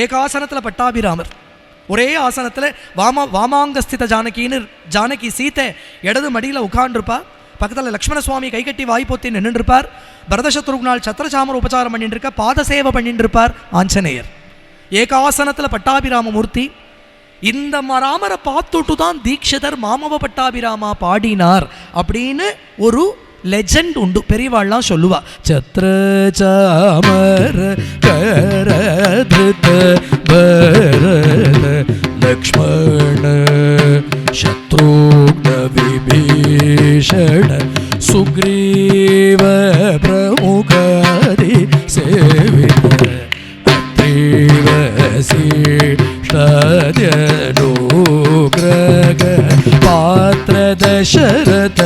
ஏகாசனத்தில் பட்டாபிராமர். ஒரே ஆசனத்தில் வாமா வாமாங்கஸ்தித ஜானகின்னு ஜானகி சீத்தை இடது மடியில் உட்காண்டிருப்பா பக்கத்தில் லக்ஷ்மண சுவாமி கைகட்டி வாய்ப்போத்தி நின்றுருப்பார் பரதசத்ருகுனால் சத்திரசாமர் உபச்சாரம் பண்ணிட்டு இருக்க பாதசேவை பண்ணிட்டு இருப்பார் ஆஞ்சநேயர். ஏகாசனத்தில் பட்டாபிராம மூர்த்தி இந்த மராமரை ராமரை பார்த்துட்டு தான் தீட்சிதர் மாமவ பட்டாபிராமா பாடினார் அப்படின்னு ஒரு லெஜண்ட் உண்டு. பெரியவாள்லாம் சொல்லுவா சத்ர சாமர கரதிருத்த பரத லக்ஷ்மண சத்ருக்ன விபீஷண சுக்ரீவ பிரமுகாதி சேவித ீஷ்டனுகிரக பாத்திர தசரத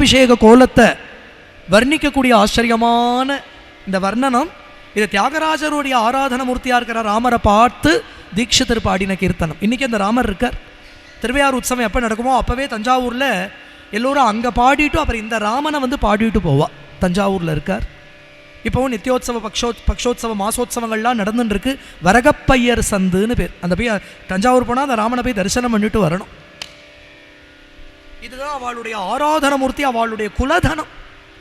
பட்டாபி கோலத்தை வர்ணிக்கக்கூடிய ஆச்சரியமான இந்த வர்ணனம். இது தியாகராஜருடைய ஆராதன மூர்த்தியாக இருக்கிற ராமரை பார்த்து தீட்சிதர் பாடின கீர்த்தனம். இன்றைக்கி அந்த ராமர் இருக்கார். திருவையார் உற்சவம் எப்போ நடக்குமோ அப்போவே தஞ்சாவூரில் எல்லோரும் அங்கே பாடிட்டு அப்புறம் இந்த ராமனை வந்து பாடிட்டு போவா. தஞ்சாவூரில் இருக்கார். இப்போவும் நித்தியோத்சவ பக்ஷோ பக்ஷோத்சவ மாசோத்சவங்கள்லாம் நடந்துட்டுருக்கு வரகப்பையர் சந்துன்னு பேர். அந்த போய் தஞ்சாவூர் போனால் அந்த ராமனை போய் தரிசனம் பண்ணிட்டு வரணும். இதுதான் அவளுடைய ஆராதன மூர்த்தி அவளுடைய குலதனம்.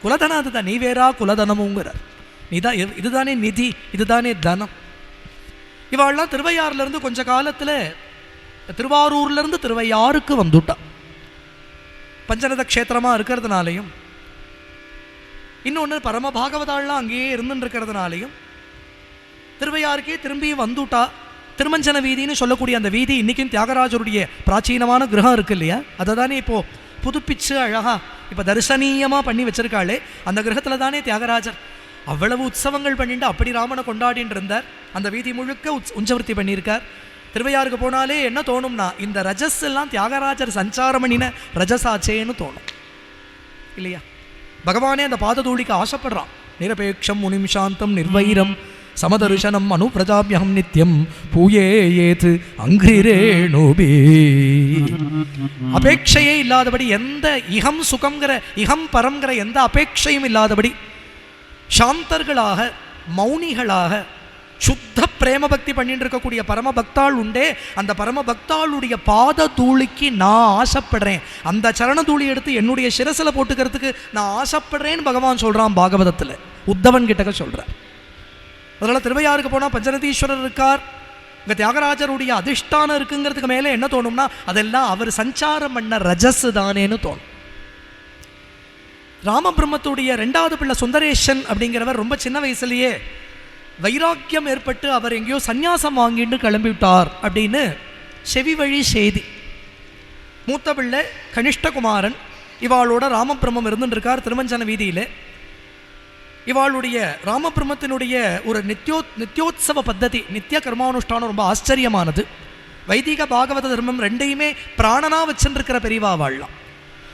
குலதனம் அதுதான் நீ வேறா குலதனமுங்கிறார். நீதான் இது- இதுதானே நிதி இதுதானே தனம். இவாள்லாம் திருவையாறுல இருந்து கொஞ்ச காலத்துல திருவாரூர்ல இருந்து திருவையாறுக்கு வந்துட்டா பஞ்சநத க்ஷேத்திரமா இருக்கிறதுனாலையும் இன்னொன்று பரம பாகவதாள்லாம் அங்கேயே இருந்துட்டு இருக்கிறதுனாலையும் திருவையாருக்கே திரும்பி வந்துட்டா. திருமஞ்சன வீதின்னு சொல்லக்கூடிய அந்த வீதி இன்றைக்கும் தியாகராஜருடைய பிராச்சீனமான கிரகம் இருக்கு இல்லையா? அதை தானே இப்போது புதுப்பிச்சு அழகா இப்போ தரிசனீயமாக பண்ணி வச்சிருக்காளே. அந்த கிரகத்தில் தானே தியாகராஜர். அவ்வளவு உற்சவங்கள் பண்ணிட்டு அப்படி ராமனை கொண்டாடிட்டு இருந்தார். அந்த வீதி முழுக்க உச் உஞ்சவர்த்தி பண்ணியிருக்கார். திருவையாருக்கு போனாலே என்ன தோணும்னா இந்த ரஜஸ் எல்லாம் தியாகராஜர் சஞ்சாரம் பண்ணின ரஜசாச்சேன்னு தோணும். இல்லையா? பகவானே அந்த பாததூளிக்கு ஆசைப்படுறான். நிரபேட்சம் முனிம் சாந்தம் நிர்வைரம். சமதர்ஷனம் அனு பிரஜாபியம் நித்யம். பூயே அங்கிரேணுபி அபேட்சையே இல்லாதபடி எந்த இகம் சுகங்கிற இகம் பரங்கிற எந்த அபேட்சையும் இல்லாதபடி சாந்தர்களாக மௌனிகளாக சுத்த பிரேம பக்தி பண்ணிட்டு இருக்கக்கூடிய பரம பக்தாள் உண்டே. அந்த பரம பக்தாளுடைய பாத தூளிக்கு நான் ஆசைப்படுறேன். அந்த சரண தூளி எடுத்து என்னுடைய சிரசில போட்டுக்கிறதுக்கு நான் ஆசைப்படுறேன்னு பகவான் சொல்கிறான் பாகவதத்தில். உத்தவன் கிட்டக்க சொல்கிறேன் அதனால் திருவையாருக்கு போனால் பஞ்சநதீஸ்வரர் இருக்கார். இங்கே தியாகராஜருடைய அதிஷ்டானம் இருக்குங்கிறதுக்கு மேலே என்ன தோணும்னா அதெல்லாம் அவர் சஞ்சாரம் பண்ண ரஜஸ் தானேன்னு தோணும். ராமபிரம்மத்துடைய ரெண்டாவது பிள்ளை சுந்தரேஷன் அப்படிங்கிறவர் ரொம்ப சின்ன வயசுலேயே வைராக்கியம் ஏற்பட்டு அவர் எங்கேயோ சந்நியாசம் வாங்கிட்டு கிளம்பிவிட்டார் அப்படின்னு செவி வழி செய்தி. மூத்த பிள்ளை கனிஷ்டகுமாரன். இவாளோட ராமபிரம்மம் இருந்துட்டு இருக்கார் திருமஞ்சன வீதியில். இவாளுடைய ராமபிரமத்தினுடைய ஒரு நித்யோ நித்யோத்சவ பத்ததி நித்திய கர்மானுஷ்டானம் ரொம்ப ஆச்சரியமானது. வைதிக பாகவத தர்மம் ரெண்டையுமே பிராணனா வச்சுருக்கிற பெரியவா வாழலாம்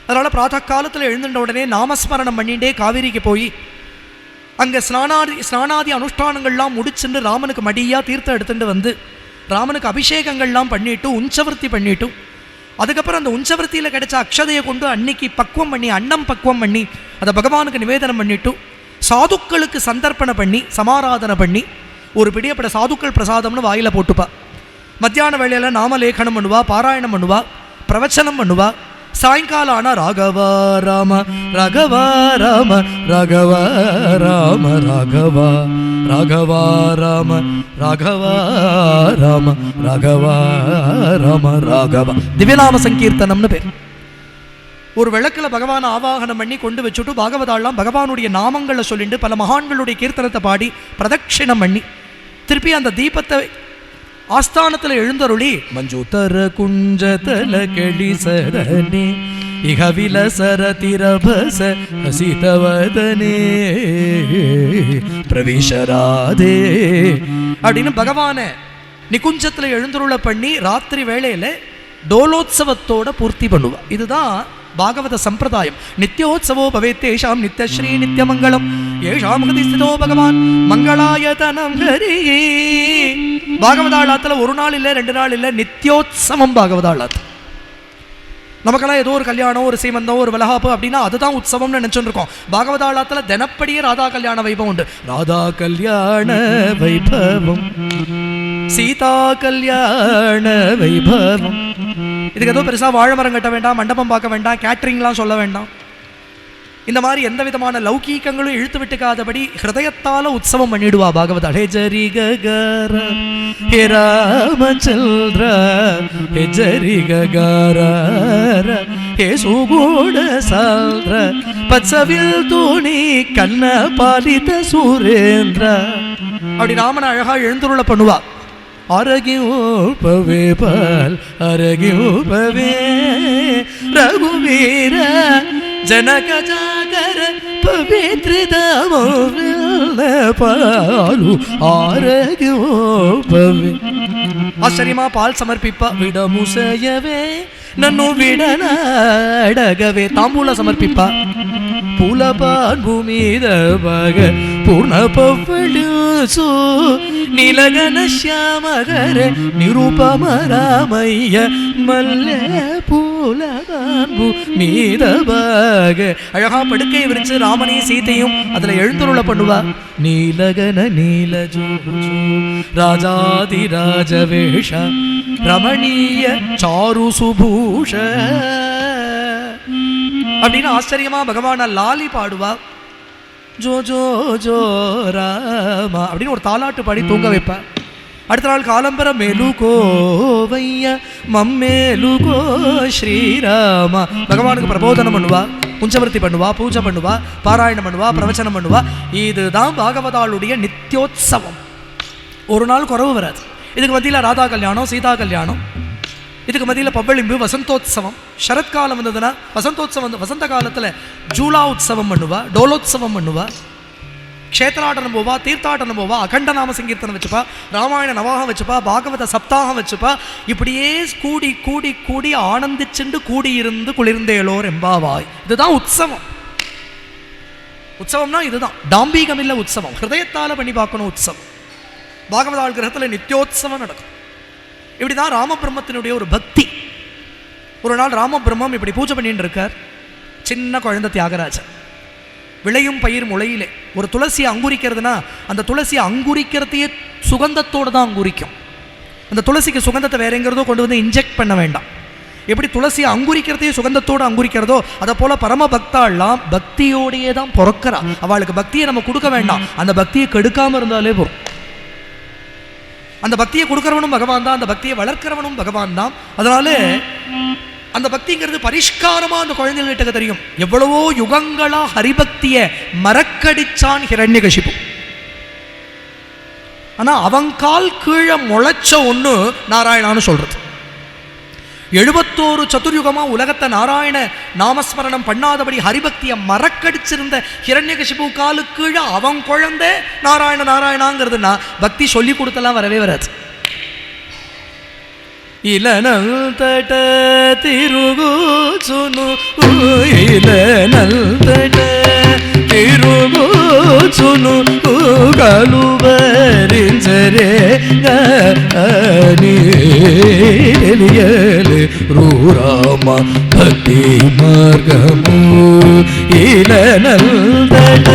அதனால் பிராத காலத்தில் எழுந்துட்ட உடனே நாமஸ்மரணம் பண்ணிட்டே காவேரிக்கு போய் அங்கே ஸ்நானாதி ஸ்நானாதி அனுஷ்டானங்கள்லாம் முடிச்சுட்டு ராமனுக்கு மடியாக தீர்த்தம் எடுத்துகிட்டு வந்து ராமனுக்கு அபிஷேகங்கள்லாம் பண்ணிட்டு உஞ்சவர்த்தி பண்ணிட்டு அதுக்கப்புறம் அந்த உஞ்சவர்த்தியில் கிடைச்ச அக்ஷதையை கொண்டு அன்னைக்கு பக்குவம் பண்ணி அன்னம் பக்குவம் பண்ணி அதை பகவானுக்கு நிவேதனம் பண்ணிட்டு சாதுக்களுக்கு சந்தர்ப்பணம் பண்ணி சமாராதனை பண்ணி ஒரு பிடியப்பட சாதுக்கள் பிரசாதம்னு வாயில போட்டுப்பா. மத்தியான வேளையில் நாமலேகனம் பண்ணுவா பாராயணம் பண்ணுவா பிரவச்சனம் பண்ணுவா. சாயங்காலம் ஆனால் ராகவா ராம ராகவா ராம ராகவா ராம ராகவா ராகவா ராம ராகவா ராம ராகவா ராம ராகவா. திவ்யநாம சங்கீர்த்தனம்னு பேர். ஒரு விளக்குல பகவான் ஆவாகனம் பண்ணி கொண்டு வச்சுட்டு பாகவதாலாம் பகவானுடைய நாமங்களை சொல்லிட்டு பல மகான்களுடைய கீர்த்தனத்தை பாடி பிரதட்சிணம் பண்ணி. திருப்பி அந்த தீபத்தை ஆஸ்தானத்துல எழுந்தருளி மஞ்சு தர குஞ்சதல கெளிசரனே இகவில சர திரபச ஹசிதவதனே பிரவிஷராதே அப்படின்னு பகவான நிகுஞ்சத்துல எழுந்தருள பண்ணி ராத்திரி வேளையில டோலோத்சவத்தோட பூர்த்தி பண்ணுவா. இதுதான் பாகவத சம்பிரதாயம் நித்யோத்சவோ பவேத் ஏஷாம் நித்யஸ்ரீ நித்யமங்கலம் ஏஷாம் ஹதி ஸ்திதோ பகவான் மங்களாயதனம் ஹரி பாகவதாளாத்துல ஒரு நாள் இல்ல ரெண்டு நாள் இல்ல நித்யோத்சவம் பாகவதாளாத்து நமக்கெல்லாம் ஏதோ ஒரு கல்யாணம் ஒரு சீமந்தம் ஒரு வலகாப்பு அப்படின்னா அதுதான் உற்சவம்னு நினச்சிருக்கோம். இருக்கோம் பாகவதாளத்துல தினப்படியே ராதா கல்யாண வைபவம் உண்டு. ராதா கல்யாண வைபவம் சீதா கல்யாண வைபவம். இதுக்கு ஏதோ பெருசாக வாழை மரம் கட்ட வேண்டாம் மண்டபம் பார்க்க வேண்டாம் கேட்ரிங்லாம் சொல்ல வேண்டாம். இந்த மாதிரி எந்த விதமான லௌகீகங்களும் இழுத்து விட்டுக்காதபடி ஹிருதயத்தால உற்சவம் பண்ணிடுவா பாகவதா. ஹே ஜரி ககர ஹே ராமச்சந்திர ஹே ஜரி ககர ஹே சுகுண சாந்திர பச்சவில் தூணி கண்ண பாலித சூரேந்திர. அப்படி ராமன் அழகா எழுந்துருள பண்ணுவா. ಅರಗಿ ಉಪವೇ ಪಾಲ್ ಅರಗಿ ಉಪವೇ ರಘುವೀರ ಜನಕ ಜಾಗರ ಪವಿತ್ರ ಪಾಲು ಆರಗಿ ಉಪವೇ ಆಶ್ಚರ್ಯಮಾ ಪಾಲ್ ಸಮರ್ಪಿಪ್ಪ ವಿಡಮು ಸಯವೆ నన్ను విడనాడగవే తాంబూల సమర్పిప్ప పూలపాన్ భూమిద భగ ಪೂರ್ಣಪವಳಸು ನಿಲಗನ ಶ್ಯಾಮಗರ ನಿರುಪಮ ರಾಮಯ್ಯ மல்ல பூலகாம்பு மீதபாக அழகா படுக்கை விரிச்சு ராமனையும் சீத்தையும் அதுல எழுத்துருள பண்ணுவா. நீலகன நீலஜோ ராஜாதி ராஜவேஷ ரமணீய சாரு சுபூஷ அப்படின்னு ஆச்சரியமா பகவான லாலி பாடுவா. ஜோ ஜோ ஜோ ராமா அப்படின்னு ஒரு தாலாட்டு பாடி தூங்க வைப்பா அடுத்த நாள் காலம்பர மெலுகோ வைய மம்மேலுகோ ஸ்ரீராமா. பகவானுக்கு பிரபோதனம் பண்ணுவா உஞ்சவர்த்தி பண்ணுவா பூஜை பண்ணுவா பாராயணம் பண்ணுவா பிரவச்சனம் பண்ணுவா. இதுதான் பாகவதாளுடைய நித்யோத்சவம் ஒரு நாள் குறவு வராது. இதுக்கு மத்தியில் ராதா கல்யாணம் சீதா கல்யாணம் இதுக்கு மத்தியில் பவ்வளிம்பு வசந்தோத்சவம். சரத்காலம் வந்ததுன்னா வசந்தோத்சவம் வந்து வசந்த காலத்தில் ஜூலா உற்சவம் பண்ணுவா டோலோத்சவம் பண்ணுவா. க்ஷேத்ராட்டனம் போவா தீர்த்தாட்டனம் போவா அகண்ட நாம சங்கீர்த்தனம் வச்சுப்பா ராமாயண நவாகம் வச்சுப்பா பாகவத சப்தாகம் வச்சுப்பா. இப்படியே கூடி கூடி கூடி ஆனந்திச்சுண்டு கூடியிருந்து குளிர்ந்தேலோர் எம்பாவாய். இதுதான் உற்சவம் உற்சவம்னா இதுதான். டாம்பீகம் இல்ல உற்சவம் ஹிருதயத்தால் பண்ணி பார்க்கணும் உற்சவம் பாகவதாள் கிரகத்தில் நித்தியோத்சவம் நடக்கும். இப்படிதான் ராமபிரம்மத்தினுடைய ஒரு பக்தி. ஒரு நாள் ராமபிரம்மம் இப்படி பூஜை பண்ணிட்டு இருக்கார். சின்ன குழந்தை தியாகராஜன். விளையும் பயிர் முளையிலே. ஒரு துளசியை அங்குரிக்கிறதுனா அந்த துளசியை அங்குரிக்கிறதையே சுகந்தத்தோடு தான் அங்குரிக்கும். அந்த துளசிக்கு சுகந்தத்தை வேற எங்கிறதோ கொண்டு வந்து இன்ஜெக்ட் பண்ண வேண்டாம். எப்படி துளசியை அங்குரிக்கிறதையே சுகந்தத்தோடு அங்குரிக்கிறதோ அதை போல பரம பக்தாள்லாம் பக்தியோடையே தான் பிறக்கிறா. அவளுக்கு பக்தியை நம்ம கொடுக்க வேண்டாம். அந்த பக்தியை கெடுக்காமல் இருந்தாலே போகும் அந்த பக்தியை கொடுக்குறவனும் பகவான் தான் அந்த பக்தியை வளர்க்கிறவனும் பகவான் தான். அதனால அந்த பக்திங்கிறது பரிஷ்காரமா அந்த குழந்தைகிட்ட தெரியும். எவ்வளவோ யுகங்களா ஹரிபக்திய மறக்கடிச்சான் ஹிரண்யகசிபு. ஆனா அவன் கால் கீழே முளைச்ச ஒண்ணு நாராயணான்னு சொல்றது. எழுபத்தோரு சதுர்யுகமாக உலகத்தை நாராயண நாமஸ்மரணம் பண்ணாதபடி ஹரிபக்தியை மறக்கடிச்சிருந்த ஹிரண்யகசிபு காலு கீழே அவன் குழந்தை நாராயண நாராயணாங்கிறதுனா பக்தி சொல்லி கொடுத்தலாம் வரவே வராது. இளநல் தட திருகு சுனு இளநல் தட திருகு சுனு கலுவரிஞ்சரே நீ. రామ భక్తి మార్గము ఇలనంతట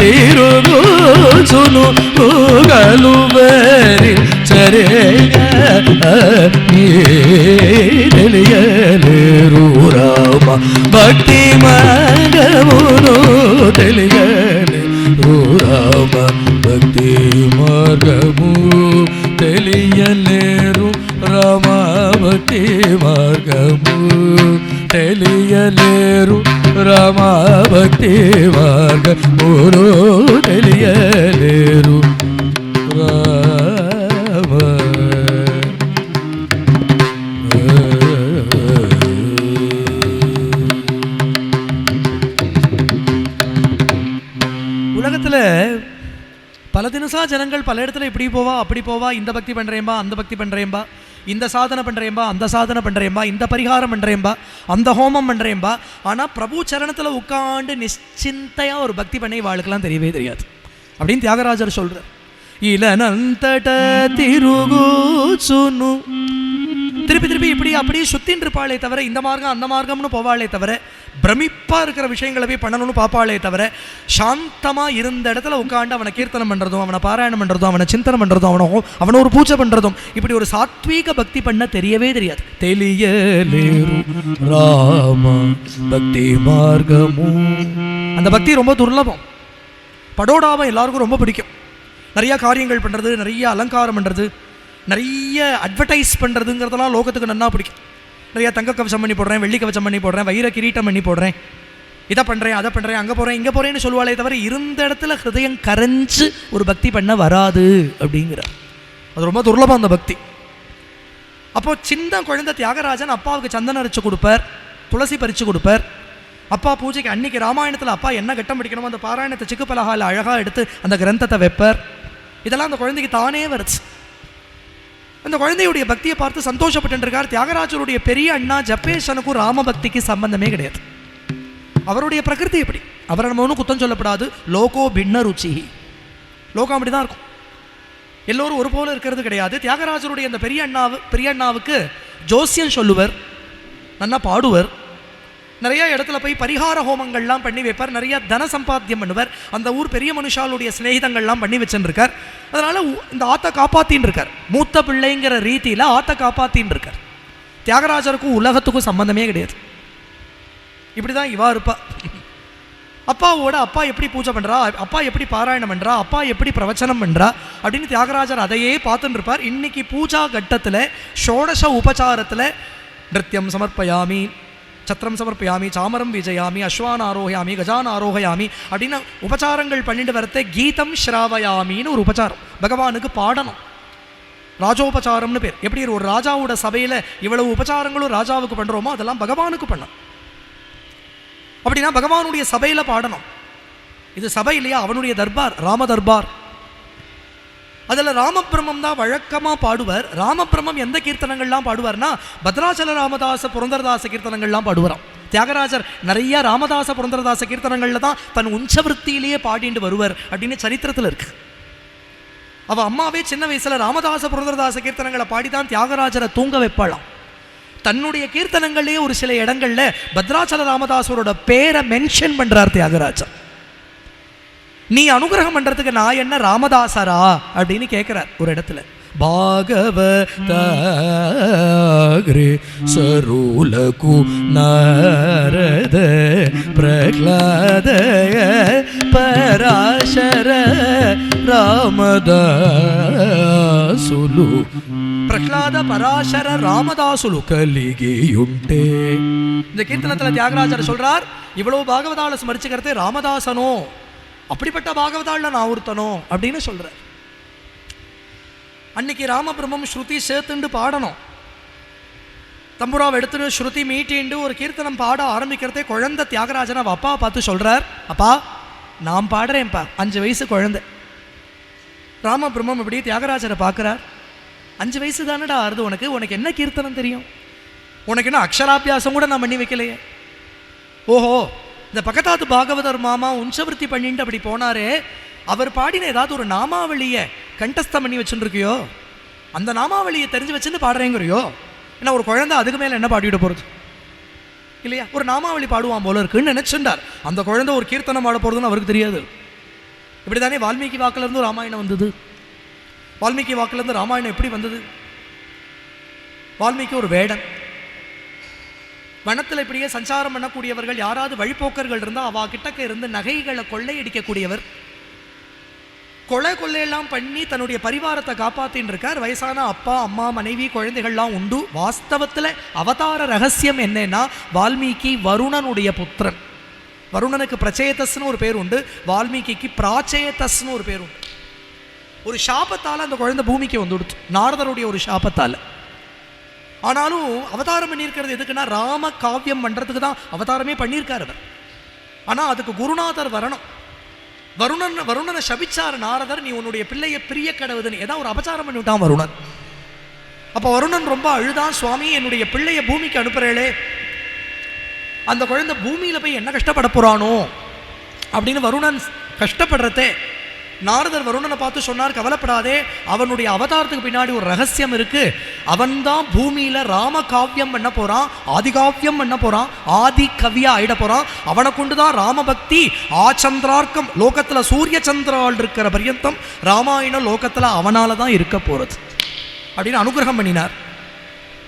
తిరుగుచును కలువరించరే తెలియలేరు రామ భక్తి మార్గమును తెలియలేరు రామ భక్తి మార్గము. భక్తి మార్గము తెలియలేరు రామ భక్తి మార్గమును తెలియలేరు రామ உலகத்தில் பல தினசா ஜனங்கள் பல இடத்துல இப்படி போவா அப்படி போவா இந்த பக்தி பண்ணுறேன்பா அந்த பக்தி பண்ணுறேன்பா இந்த சாதனை பண்ணுறேம்பா அந்த சாதனை பண்ணுறேம்பா இந்த பரிகாரம் பண்ணுறேம்பா அந்த ஹோமம் பண்ணுறேம்பா ஆனால் பிரபு சரணத்தில் உட்காண்டு நிச்சிந்தையாக ஒரு பக்தி பண்ணி வாழ்க்கெல்லாம் தெரியவே தெரியாது. அப்படின்னு தியாகராஜர் சொல்கிறார் இளநந்தட திருகுச்சுனு திருப்பி திருப்பி இப்படி அப்படியே சுத்தின்னு இருப்பாளே தவிர இந்த மார்க்கம் அந்த மார்க்கம்னு போவாளே தவிர பிரமிப்பாக இருக்கிற விஷயங்களை போய் பண்ணணும்னு பார்ப்பாளே தவிர சாந்தமாக இருந்த இடத்துல உட்காந்து அவனை கீர்த்தனம் பண்ணுறதும் அவனை பாராயணம் பண்ணுறதும் அவனை சிந்தனம் பண்ணுறதும் அவனை அவனை ஒரு பூஜை பண்ணுறதும் இப்படி ஒரு சாத்வீக பக்தி பண்ண தெரியவே தெரியாது. தெளிய ராம பக்தி மார்க்கமும் அந்த பக்தி ரொம்ப துர்லபம். படோடாவை எல்லாருக்கும் ரொம்ப பிடிக்கும். நிறையா காரியங்கள் பண்ணுறது நிறைய அலங்காரம் பண்ணுறது நிறைய அட்வர்டைஸ் பண்ணுறதுங்கிறதெல்லாம் லோகத்துக்கு நல்லா பிடிக்கும். நிறைய தங்க கவசம் பண்ணி போடுறேன் வெள்ளி கவசம் பண்ணி போடுறேன் வைர கிரீட்டம் பண்ணி போடுறேன். இதை பண்ணுறேன் அதை பண்ணுறேன் அங்கே போகிறேன் இங்கே போகிறேன்னு சொல்லுவாளே தவிர இருந்த இடத்துல ஹிருதயம் கரைஞ்சு ஒரு பக்தி பண்ண வராது அப்படிங்கிற அது ரொம்ப துர்லபம் அந்த பக்தி. அப்போது சின்ன குழந்தை தியாகராஜன் அப்பாவுக்கு சந்தனம் அரைச்சு கொடுப்பார் துளசி பறித்து கொடுப்பார். அப்பா பூஜைக்கு அன்னைக்கு ராமாயணத்தில் அப்பா என்ன கட்டம் பிடிக்கணுமோ அந்த பாராயணத்தை சிக்கு பலகால அழகாக எடுத்து அந்த கிரந்தத்தை வைப்பார். இதெல்லாம் அந்த குழந்தைக்கு தானே வருச்சு அந்த குழந்தையுடைய பக்தியை பார்த்து சந்தோஷப்பட்டுருக்கார். தியாகராஜருடைய பெரிய அண்ணா ஜப்பேஷனுக்கும் ராமபக்திக்கு சம்பந்தமே கிடையாது. அவருடைய பிரகிருதி எப்படி? அவரை நம்ம ஒன்றும் குத்தம் சொல்லப்படாது. லோகோ பின்ன ருச்சிஹி லோகம் அப்படி தான் இருக்கும். எல்லோரும் ஒரு போல இருக்கிறது கிடையாது. தியாகராஜருடைய அந்த பெரிய அண்ணாவு பெரிய அண்ணாவுக்கு ஜோசியம் சொல்லுவர் நல்லா பாடுவர். நிறைய இடத்துல போய் பரிகார ஹோமங்கள்லாம் பண்ணி வைப்பார். நிறைய தன சம்பாத்தியம் பண்ணுவார். அந்த ஊர் பெரிய மனுஷாலுடைய சிநேகிதங்கள்லாம் பண்ணி வச்சுருக்கார் அதனால உ- இந்த ஆத்த காப்பாத்தின்னு இருக்கார் மூத்த பிள்ளைங்கிற ரீதியில் ஆத்த காப்பாத்தின்னு இருக்கார் தியாகராஜருக்கும் உலகத்துக்கும் சம்பந்தமே கிடையாது. இப்படி தான் இவா இருப்பா. அப்பாவோட அப்பா எப்படி பூஜை பண்ணுறா அப்பா எப்படி பாராயணம் பண்ணுறா அப்பா எப்படி பிரவச்சனம் பண்ணுறா அப்படின்னு தியாகராஜர் அதையே பார்த்துட்டு இருப்பார் இன்னைக்கு பூஜா கட்டத்தில் ஷோடச உபச்சாரத்தில் நிருத்தியம் சமர்ப்பயாமி சத்திரம் சமர்ப்பியாமி சாமரம் விஜயாமி அஸ்வான் ஆரோகயாமி கஜான் ஆரோகயாமி அப்படின்னு உபச்சாரங்கள் பண்ணிட்டு வரத்தை கீதம் ஸ்ராவயாமின்னு ஒரு உபச்சாரம். பகவானுக்கு பாடணும். ராஜோபச்சாரம்னு பேர். எப்படி ஒரு ராஜாவோட சபையில் இவ்வளவு உபச்சாரங்களும் ராஜாவுக்கு பண்ணுறோமோ அதெல்லாம் பகவானுக்கு பண்ணணும். அப்படின்னா பகவானுடைய சபையில் பாடணும். இது சபை இல்லையா? அவனுடைய தர்பார் ராம தர்பார். அதில் ராமபிரமம் தான் வழக்கமாக பாடுவார். ராமபிரமம் எந்த கீர்த்தனங்கள்லாம் பாடுவார்னா பத்ராச்சல ராமதாச புரந்தரதாச கீர்த்தனங்கள்லாம் பாடுவாராம். தியாகராஜர் நிறைய ராமதாச புரந்தரதாச கீர்த்தனங்களில் தான் தன் உஞ்சவருத்தியிலேயே பாடிட்டு வருவார் அப்படின்னு சரித்திரத்தில் இருக்கு. அவ அம்மாவே சின்ன வயசுல ராமதாச புரந்தரதாச கீர்த்தனங்களை பாடி தான் தியாகராஜரை தூங்க வைப்பாளாம். தன்னுடைய கீர்த்தனங்கள்லயே ஒரு சில இடங்கள்ல பத்ராச்சல ராமதாசரோட பேரை மென்ஷன் பண்ணுறார் தியாகராஜர். நீ அனுகிரகம் பண்றதுக்கு நான் என்ன ராமதாசரா? அப்படின்னு கேட்கிறார் ஒரு இடத்துல. பாகவதாகிரி சருலகு நாரத பிரகலாதய பராசர ராமதாசுலு. பிரகலாத பராசர ராமதாசுலு கலிகியுண்டே. இந்த கீர்த்தனத்தில் தியாகராஜர் சொல்றார் இவ்வளவு பாகவதால ஸ்மரிச்சுக்கிறது ராமதாசனோ. அப்படிப்பட்ட பாகவதாளில் நான் ஒருத்தனும் அப்படின்னு சொல்கிறார் அன்னைக்கு ராமபிரம்மம் ஸ்ருதி சேர்த்துண்டு பாடணும். தம்புராவை எடுத்துட்டு ஸ்ருதி மீட்டிண்டு ஒரு கீர்த்தனம் பாட ஆரம்பிக்கிறதே குழந்தை தியாகராஜன் அவ அப்பா பார்த்து சொல்கிறார் அப்பா நான் பாடுறேன்ப்பா அஞ்சு வயசு குழந்தை. ராமபிரம்மம் இப்படி தியாகராஜரை பார்க்குறார். அஞ்சு வயசு தானடா ஆறுது உனக்கு உனக்கு என்ன கீர்த்தனம் தெரியும்? உனக்கு என்ன அக்ஷராபியாசம் கூட நான் பண்ணி வைக்கலையே? ஓஹோ இந்த பக்கத்தாத்து பாகவதர் மாமா உஞ்சவருத்தி பண்ணிட்டு அப்படி போனாரே அவர் பாடின ஏதாவது ஒரு நாமாவளியை கண்டஸ்தம் பண்ணி வச்சுருக்கியோ? அந்த நாமாவளியை தெரிஞ்சு வச்சுன்னு பாடுறேங்கிறியோ? ஏன்னா ஒரு குழந்தை அதுக்கு மேலே என்ன பாடிவிட போகிறது இல்லையா? ஒரு நாமாவளி பாடுவான் போல இருக்குன்னு நினச்சிருந்தார். அந்த குழந்தை ஒரு கீர்த்தனம் பாட போகிறதுன்னு அவருக்கு தெரியாது. இப்படி தானே வால்மீகி வாக்கிலேருந்து ராமாயணம் வந்தது? வால்மீகி வாக்கிலேருந்து ராமாயணம் எப்படி வந்தது? வால்மீகி ஒரு வேடன். வனத்தில் இப்படியே சஞ்சாரம் பண்ணக்கூடியவர்கள் யாராவது வழிபோக்கர்கள் இருந்தால் அவா கிட்டக்க இருந்து நகைகளை கொள்ளையடிக்கக்கூடியவர். கொலை கொள்ளையெல்லாம் பண்ணி தன்னுடைய பரிவாரத்தை காப்பாத்தின்னு இருக்கார். வயசான அப்பா அம்மா மனைவி குழந்தைகள்லாம் உண்டு. வாஸ்தவத்தில் அவதார ரகசியம் என்னன்னா வால்மீகி வருணனுடைய புத்திரன். வருணனுக்கு பிரச்சேதஸ்னு ஒரு பேர் உண்டு. வால்மீகிக்கு பிராச்சேதஸ்னு ஒரு பேர் உண்டு. ஒரு சாபத்தால் அந்த குழந்தை பூமிக்கு வந்துடுச்சு. நாரதருடைய ஒரு சாபத்தால். ஆனாலும் அவதாரம் பண்ணியிருக்கிறது எதுக்குன்னா ராம காவியம் பண்ணுறதுக்கு தான் அவதாரமே பண்ணியிருக்காரு அவர். ஆனால் அதுக்கு குருநாதர் வரணும். வருணன் வருணனை சபிச்சார் நாரதர் நீ உன்னுடைய பிள்ளையை பிரிய கடவுதுன்னு. ஏதாவது ஒரு அபச்சாரம் பண்ணிவிட்டான் வருணன். அப்போ வருணன் ரொம்ப அழுதான் சுவாமி என்னுடைய பிள்ளையை பூமிக்கு அனுப்புறேளே. அந்த குழந்தை பூமியில் போய் என்ன கஷ்டப்பட போகிறானோ அப்படின்னு வருணன் கஷ்டப்படுறதே நாரதர் வருணனை பார்த்து சொன்னார் கவலைப்படாதே அவனுடைய அவதாரத்துக்கு பின்னாடி ஒரு ரகசியம் இருக்கு. அவன்தான் பூமியில ராம காவியம் பண்ண போறான் ஆதிகாவியம் பண்ண போறான் ஆதி கவியா ஆயிட போறான். அவனை கொண்டு தான் ராமபக்தி ஆச்சந்திரார்க்கம் லோகத்துல சூரிய சந்திரால் இருக்கிற பரியந்தம் ராமாயணம் லோகத்துல அவனால தான் இருக்க போறது. அப்படின்னு அனுகிரகம் பண்ணினார்.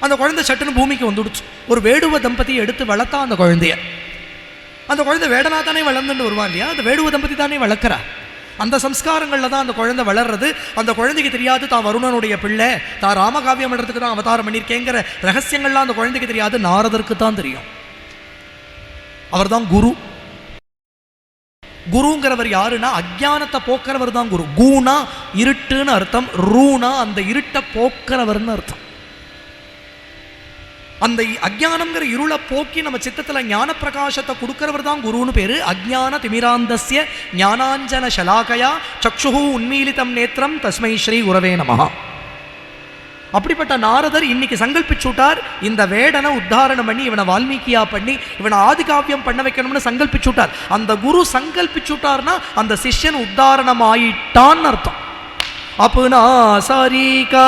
அந்த குழந்தை சட்டுன்னு பூமிக்கு வந்துடுச்சு. ஒரு வேடுவ தம்பதியை எடுத்து வளர்த்தா அந்த குழந்தைய. அந்த குழந்தை வேடனா தானே வளர்ந்துட்டு வருவான் இல்லையா? அந்த வேடுவ தம்பதி தானே வளர்க்குறா அந்த சம்ஸ்காரங்களில் தான் அந்த குழந்தை வளர்றது. அந்த குழந்தைக்கு தெரியாது தான் வருணனுடைய பிள்ளை தான் ராமகாவியம் இடத்துக்கு தான் அவதாரம் பண்ணியிருக்கேங்கிற ரகசியங்கள்லாம் அந்த குழந்தைக்கு தெரியாது நாரதருக்கு தான் தெரியும். அவர்தான் குரு. குருங்கிறவர் யாருன்னா அஜானத்தை போக்குறவர் தான் குரு. கூனா இருட்டுன்னு அர்த்தம் ரூனா அந்த இருட்டை போக்குறவர்னு அர்த்தம். அந்த அஜ்ஞானம்ங்கிற இருளை போக்கி நம்ம சித்தத்தில் ஞான பிரகாசத்தை தான் குருன்னு பேர். அஜ்ஞான திமிராந்தசிய ஞானாஞ்சன ஷலாகயா சக்ஷுஹு உன்மீலிதம் நேத்திரம் தஸ்மை ஸ்ரீ உறவே நமகா அப்படிப்பட்ட நாரதர் இன்னைக்கு சங்கல்பிச்சுட்டார். இந்த வேடனை உத்தாரணம் பண்ணி இவனை வால்மீகியா பண்ணி இவனை ஆதிகாவியம் பண்ண வைக்கணும்னு சங்கல்பிச்சுட்டார். அந்த குரு சங்கல்பிச்சுட்டார்னா அந்த சிஷ்யன் உத்தாரணம் ஆயிட்டான்னு அர்த்தம். அப்புனா சாரிகா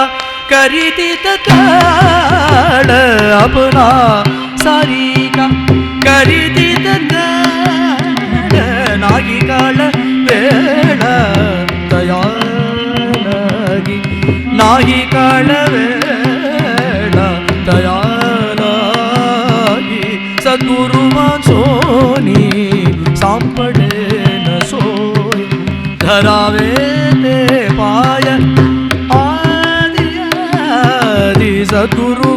ಕರಿದಿದ ತಾಳ ಅಬನ ಸಾರಿಗ ಕರಿದಿದ ನಾಯಿಗಳ ವೇಳ ತಯಾರಾಗಿ ನಾಯಿಗಳ ವೇಳ ತಯಾರಾಗಿ ಸದ್ಗುರುವಾನ್ ಸೋನಿ ಸಾಂಪಡೇನ ಸೋಯಿ ಧರಾವೇ आदि सद्गुरु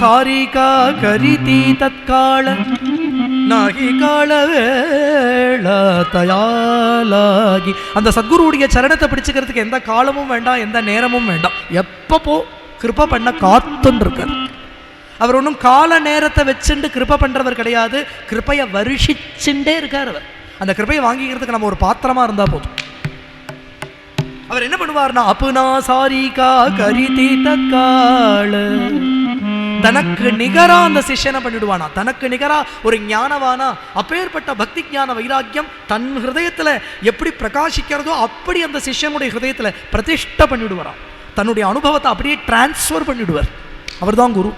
ಸಾರಿಕಾ ಕರಿತಿ ತತ್ಕಾಳ ನಾಗಿ காலவேள தயாலாகி. அந்த சத்குருவுடைய சரணத்தை பிடிச்சுக்கிறதுக்கு எந்த காலமும் வேண்டாம் எந்த நேரமும் வேண்டாம். எப்பப்போ போ பண்ண காத்துன்னு அவர் ஒன்றும் கால நேரத்தை வச்சுட்டு கிருப்ப பண்ணுறவர் கிடையாது கிருப்பையை வருஷிச்சுட்டே இருக்கார் அவர். அந்த கிருப்பையை வாங்கிக்கிறதுக்கு நம்ம ஒரு பாத்திரமாக இருந்தால் போதும். அவர் என்ன பண்ணுவார்னா அப்புனா சாரிகா கரிதி தக்காள தனக்கு நிகரா அந்த சிஷ்யனை பண்ணிடுவானா? தனக்கு நிகரா ஒரு ஞானவானா? அப்பேற்பட்ட பக்தி ஞான வைராக்கியம் தன் ஹிருதயத்தில் எப்படி பிரகாசிக்கிறதோ அப்படி அந்த சிஷ்யனுடைய ஹிருதயத்தில் பிரதிஷ்டை பண்ணிவிடுவாராம் தன்னுடைய அனுபவத்தை அப்படியே டிரான்ஸ்ஃபர் பண்ணிவிடுவார் அவர்தான் குரு.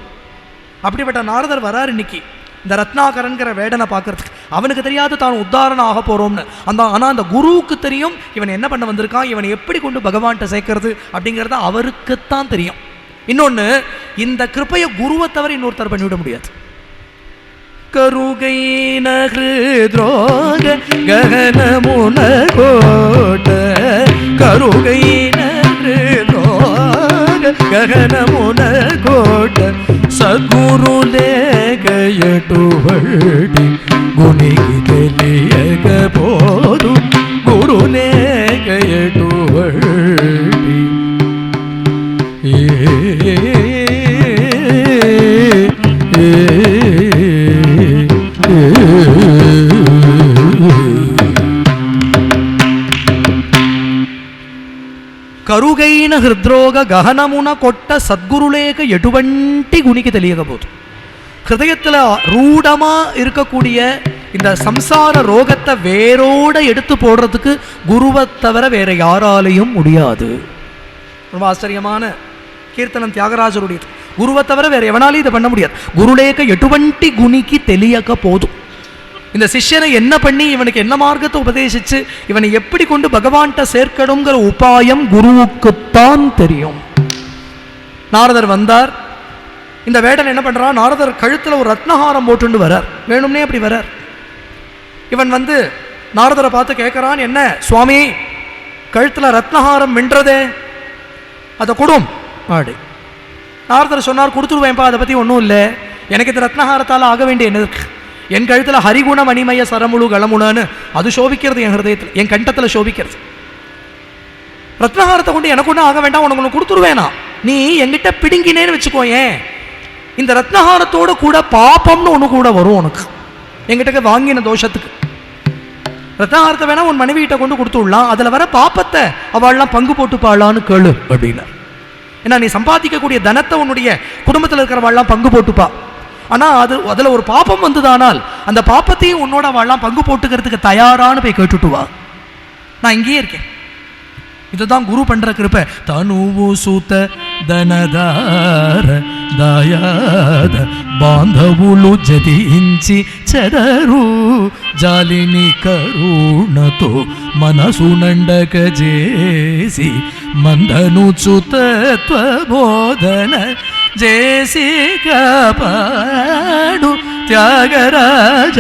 அப்படிப்பட்ட நாரதர் வராரு இன்னைக்கு. இந்த ரத்னாகரன்கிற வேடனை பார்க்கறதுக்கு. அவனுக்கு தெரியாது தான் உத்தாரணம் ஆக போகிறோம்னு அந்த ஆனால் அந்த குருவுக்கு தெரியும் இவன் என்ன பண்ண வந்திருக்கான் இவனை எப்படி கொண்டு பகவான்கிட்ட சேர்க்கறது அப்படிங்கிறது அவருக்குத்தான் தெரியும். இன்னொன்று இந்த கிருப்பையை குருவை தவிர இன்னொருத்தர் பண்ணிவிட முடியாது. கருகை நகிருத்ரோக ககனமுன கோட்ட கருகை நகிருத்ரோக ககனமுன கோட்ட சத்குரு ಲೇಗಯಟು ಹೊರಟಿ ಗುಣಿಗಿ ತಿಳಿಯಗ போது குரு நேகையட்டு வழி కరుగైన హృద్రోగ గహనమున కొట్ట సద్గురులేక ఎటువంటి గునికి తెలియకపోదు ஹிருதயத்தில் ரூடமாக இருக்கக்கூடிய இந்த சம்சார ரோகத்தை வேரோட எடுத்து போடுறதுக்கு குருவை தவிர வேற யாராலையும் முடியாது ரொம்ப ஆச்சரியமான கீர்த்தனம் தியாகராஜருடைய குருவை தவிர வேற எவனாலையும் இதை பண்ண முடியாது. குருலேக்க எட்டுவண்டி குணிக்கு தெளியக்க போதும். இந்த சிஷ்யனை என்ன பண்ணி இவனுக்கு என்ன மார்க்கத்தை உபதேசிச்சு இவனை எப்படி கொண்டு பகவான்கிட்ட சேர்க்கணுங்கிற உபாயம் குருவுக்குத்தான் தெரியும். நாரதர் வந்தார். இந்த வேடன் என்ன பண்றான்? நாரதர் கழுத்துல ஒரு ரத்னஹாரம் போட்டுண்டு வரார். வேணும்னே அப்படி வரார். இவன் வந்து நாரதரை பார்த்து கேட்குறான் என்ன சுவாமி கழுத்துல ரத்னஹாரம் மின்றதே அதை கொடும். ஆடு நாரதர் சொன்னார் கொடுத்துருவேன்ப்பா அதை பற்றி ஒன்றும் இல்லை. எனக்கு இந்த ரத்னஹாரத்தால் ஆக வேண்டிய என்ன இருக்கு? என் கழுத்தில் ஹரிகுண மணிமய சரமுழு கலமுணன்னு அது சோபிக்கிறது என் ஹிருதயத்தில் என் கண்டத்தில் சோபிக்கிறது. ரத்னஹாரத்தை கொண்டு எனக்கு ஒன்றும் ஆக வேண்டாம் உனக்கு ஒன்று கொடுத்துருவேனா நீ என்கிட்ட பிடுங்கினேன்னு வச்சுக்கோயேன் இந்த ரத்னஹாரத்தோட கூட பாப்பம்னு ஒன்று கூட வரும் உனக்கு. என்கிட்ட வாங்கின தோஷத்துக்கு. ரத்னஹாரத்தை வேணா உன் மனைவி கிட்ட கொண்டு கொடுத்து விடலாம் அதில் வர பாப்பத்தை அவள்லாம் பங்கு போட்டுப்பாளான்னு கேளு அப்படின்னார். ஏன்னா நீ சம்பாதிக்கக்கூடிய தனத்தை உன்னுடைய குடும்பத்தில் இருக்கிறவாள்லாம் பங்கு போட்டுப்பா. ஆனால் அது அதில் ஒரு பாப்பம் வந்ததானால் அந்த பாப்பத்தையும் உன்னோட வாழலாம் பங்கு போட்டுக்கிறதுக்கு தயாரான்னு போய் கேட்டுட்டு வா. நான் இங்கேயே இருக்கேன். இதுதான் குரு பண்ற கிருப்பை தனுவு சூத்த தனதார దాయాద బాంధవులు జదించి చెదరు జాలిని కరుణతో మనసు నండక చేసి మందను బోధన చేసి కాపాడు త్యాగరాజాతుడను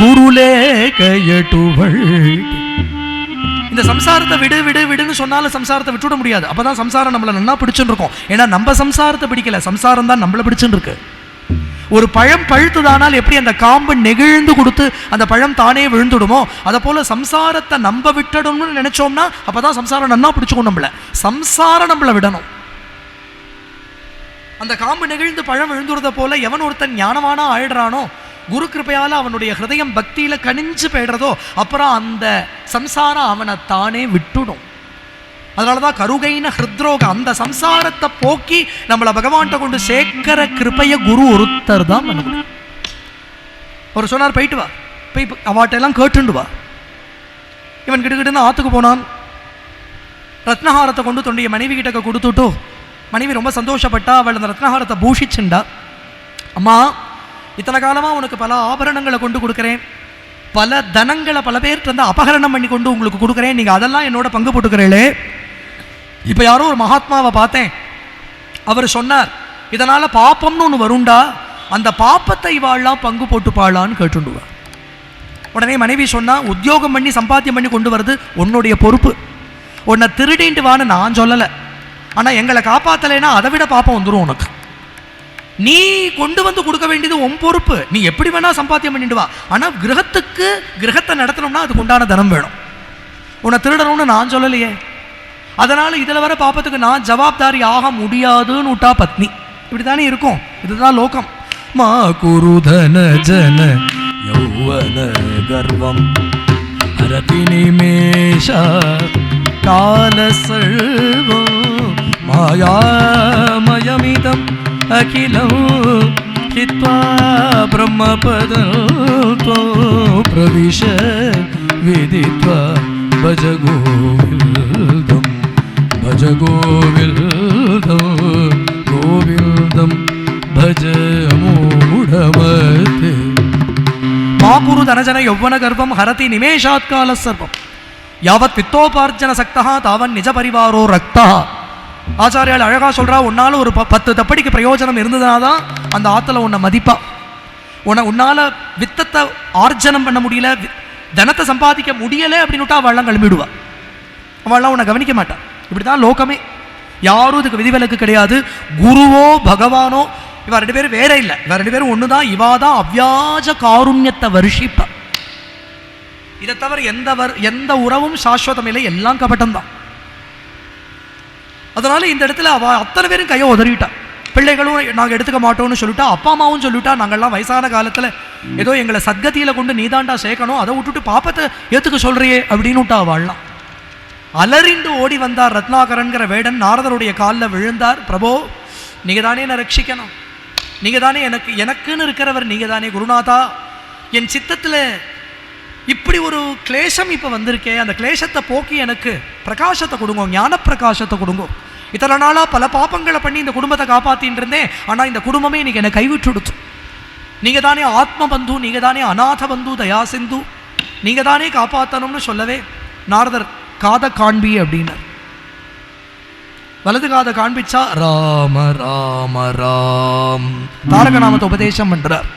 గురులేక ఎటువంటి இந்த சம்சாரத்தை விடு விடு விடுன்னு சொன்னாலும் சம்சாரத்தை விட்டுவிட முடியாது. அப்போ தான் சம்சாரம் நம்மளை நன்னா பிடிச்சுன்னு இருக்கும். ஏன்னா நம்ம சம்சாரத்தை பிடிக்கல. சம்சாரம் தான் நம்மளை பிடிச்சுன்னு இருக்கு. ஒரு பழம் பழுத்துதானால் எப்படி அந்த காம்பு நெகிழ்ந்து கொடுத்து அந்த பழம் தானே விழுந்துடுமோ? அதை போல் சம்சாரத்தை நம்ப விட்டுடணும்னு நினைச்சோம்னா அப்பதான் சம்சாரம் நல்லா பிடிச்சிக்கும் நம்மள. சம்சாரம் நம்மளை விடணும். அந்த காம்பு நெகிழ்ந்து பழம் விழுந்துடுறத போல எவன் ஒருத்தன் ஞானமானா ஆயிடுறானோ குரு கிருப்பையால் அவனுடைய ஹிருதயம் பக்தியில் கனிஞ்சு போயிடுறதோ அப்புறம் அந்த சம்சாரம் அவனை தானே விட்டுடும். அதனாலதான் கருகைன ஹிருத்ரோக அந்த சம்சாரத்தை போக்கி நம்மளை பகவான்கிட்ட கொண்டு சேர்க்கிற கிருபைய குரு ஒருத்தர் தான் பண்ண முடியும் அவர் சொன்னார் போயிட்டு வா. போய் அவாட்டெல்லாம் கேட்டுண்டு வா. இவன் கிட்டக்கிட்டு ஆற்றுக்கு போனான். ரத்னஹாரத்தை கொண்டு தொண்டிய மனைவி கிட்டக்க கொடுத்துட்டோ மனைவி ரொம்ப சந்தோஷப்பட்டா அவள் அந்த ரத்னஹாரத்தை பூஷிச்சுண்டா. அம்மா இத்தனை காலமாக உனக்கு பல ஆபரணங்களை கொண்டு கொடுக்குறேன். பல தனங்களை பல பேர்கிட்ட வந்து அபகரணம் பண்ணி கொண்டு உங்களுக்கு கொடுக்குறேன். நீங்கள் அதெல்லாம் என்னோட பங்கு போட்டுக்கிறீங்களே இப்போ யாரோ ஒரு மகாத்மாவை பார்த்தேன். அவர் சொன்னார் இதனால் பாப்பம்னு ஒன்று வருண்டா அந்த பாப்பத்தை வாழலாம் பங்கு போட்டுப்பாளான்னு கேட்டுண்டுவா. உடனே மனைவி சொன்னால் உத்தியோகம் பண்ணி சம்பாத்தியம் பண்ணி கொண்டு வர்றது உன்னுடைய பொறுப்பு. உன்னை திருடின்ட்டு வான்னு நான் சொல்லலை. ஆனால் எங்களை காப்பாற்றலைன்னா அதை விட பாப்பம் வந்துடும் உனக்கு. நீ கொண்டு வந்து கொடுக்க வேண்டியது உன் பொறுப்பு. நீ எப்படி வேணால் சம்பாத்தியம் பண்ணிட்டு வா. ஆனால் கிரகத்துக்கு கிரகத்தை நடத்தணும்னா அதுக்கு உண்டான தனம் வேணும். உன்னை திருடணும்னு நான் சொல்லலையே. அதனால் இதில் வர பாப்பத்துக்கு நான் ஜவாப்தாரி ஆக முடியாதுன்னு விட்டா பத்னி. இப்படி தானே இருக்கும். இதுதான் லோகம். மா குருதன ஜன யௌவன கர்வம். ஹரதி நிமேஷா கால சழ்வம் மாயாமயமிதம். అఖిలం చిత్వా బ్రహ్మపదంతో ప్రవిశ విదిత్వా భజ గోవిల్దం భజ గోవిల్దం గోవిల్దం భజ మూఢమతే మాకురు ధనజన యౌవన గర్వం హరతి నిమేషాత్కాల సర్వం యావత్ విత్తోపార్జన సక్త తావన్ నిజ పరివారో రక్త ஆச்சாரியால் அழகா சொல்றா உன்னால ஒரு ப- பத்து தப்படிக்கு பிரயோஜனம் இருந்ததுனாதான் அந்த ஆத்துல உன்னை மதிப்பா. உன்னை உன்னால வித்தத்தை ஆர்ஜனம் பண்ண முடியல தனத்தை சம்பாதிக்க முடியல அப்படின்னுட்டா அவள்லாம் கிளம்பிடுவா. அவள்லாம் உன்னை கவனிக்க மாட்டா. இப்படிதான் லோகமே. யாரும் இதுக்கு விதிவிலக்கு கிடையாது. குருவோ பகவானோ இவ ரெண்டு பேரும் வேற இல்லை. இவ ரெண்டு பேரும் ஒண்ணுதான் இவா தான் அவ்யாஜ காருண்யத்தை வருஷிப்பா. இதை தவிர எந்த வர் எந்த உறவும் சாஸ்வதம் இல்லை எல்லாம் கபட்டம் தான் அதனால் இந்த இடத்துல அவள் அத்தனை பேரும் கையை உதறிட்டா. பிள்ளைகளும் நாங்கள் எடுத்துக்க மாட்டோம்னு சொல்லிட்டா அப்பா அம்மாவும் சொல்லிட்டா நாங்கள்லாம் வயசான காலத்தில் ஏதோ எங்களை சத்கதியில் கொண்டு நீதாண்டா சேர்க்கணும் அதை விட்டுட்டு பாப்பத்தை ஏற்றுக்க சொல்கிறியே அப்படின்னு விட்டா வாழலாம் அலறிந்து ஓடி வந்தார் ரத்னாகரன்கிற வேடன் நாரதருடைய காலில் விழுந்தார். பிரபோ நீங்கள் தானே என்னை ரட்சிக்கணும்? நீங்கள் தானே எனக்கு எனக்குன்னு இருக்கிறவர் நீங்கள் தானே குருநாதா? என் சித்தத்தில் இப்படி ஒரு கிளேசம் இப்போ வந்திருக்கே அந்த கிளேசத்தை போக்கி எனக்கு பிரகாசத்தை கொடுங்க ஞான பிரகாசத்தை கொடுங்க. இத்தனை நாளாக பல பாப்பங்களை பண்ணி இந்த குடும்பத்தை காப்பாத்தின்னு இருந்தேன். ஆனால் இந்த குடும்பமே இன்னைக்கு என்னை கைவிட்டுடுச்சு நீங்கள் தானே ஆத்ம பந்து நீங்கள் தானே அநாத பந்து தயா சிந்து நீங்கள் தானே காப்பாற்றணும்னு சொல்லவே நாரதர் காத காண்பி அப்படின்னார். வலது காத காண்பிச்சா ராம ராம ராம் தாரக நாமத்தை உபதேசம் பண்ணுறார்